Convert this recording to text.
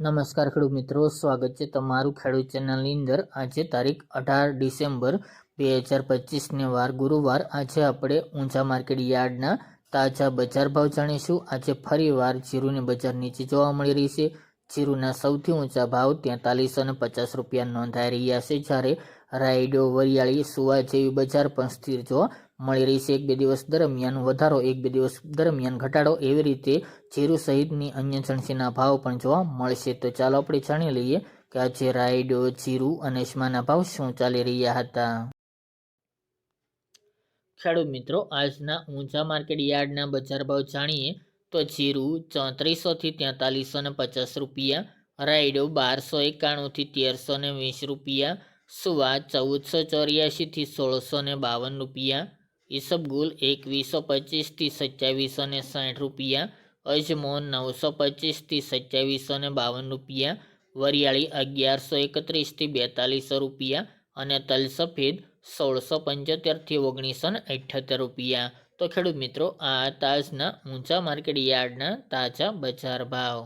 નમસ્કાર ખેડૂત મિત્રો, સ્વાગત છે તમારું ખેડૂત ચેનલની અંદર. આજે તારીખ અઢાર ડિસેમ્બર બે હજાર પચીસને વાર ગુરુવાર. આજે આપણે ઊંચા માર્કેટ યાર્ડના તાજા બજાર ભાવ જાણીશું. આજે ફરીવાર જીરુની બજાર નીચે જોવા મળી રહી છે. જીરુના સૌથી ઊંચા ભાવ તેતાલીસો અને પચાસ રૂપિયા નોંધાઈ રહ્યા છે. જ્યારે રાયડો, વરિયાળી, સુવા જેવી બજાર પણ સ્થિર જોવા મળી રહી છે એક બે દિવસ દરમિયાન વધારો, એક બે દિવસ દરમિયાન ઘટાડો એવી રીતે જીરું સહિતની અન્ય ચણસીના ભાવ પણ જોવા મળશે. તો ચાલો આપણે જાણી લઈએ કે આજે રાયડો, જીરું અને સ્માના ભાવ શું ચાલી રહ્યા હતા. ખેડૂત મિત્રો, આજના ઊંચા માર્કેટ યાર્ડના બજાર ભાવ જાણીએ તો જીરું ચોત્રીસોથી તેતાલીસો ને પચાસ રૂપિયા, રાયડો બારસો એકાણુંથી તેરસો ને વીસ રૂપિયા, સુવા ચૌદસો ચોર્યાસીથી સોળસો ને બાવન રૂપિયા ઈસબગુલ એકવીસો પચીસથી સત્યાવીસો ને સાઠ રૂપિયા અજમોન નવસો પચીસથી સત્યાવીસો ને બાવન રૂપિયા, વરિયાળી અગિયારસો એકત્રીસથી બેતાલીસો રૂપિયા અને તલ સફેદ સોળસો પંચોતેરથી ઓગણીસો ને અઠ્યોતેર રૂપિયા. તો ખેડૂત મિત્રો, આ તાજના ઊંચા માર્કેટ યાર્ડના તાજા બજાર ભાવ.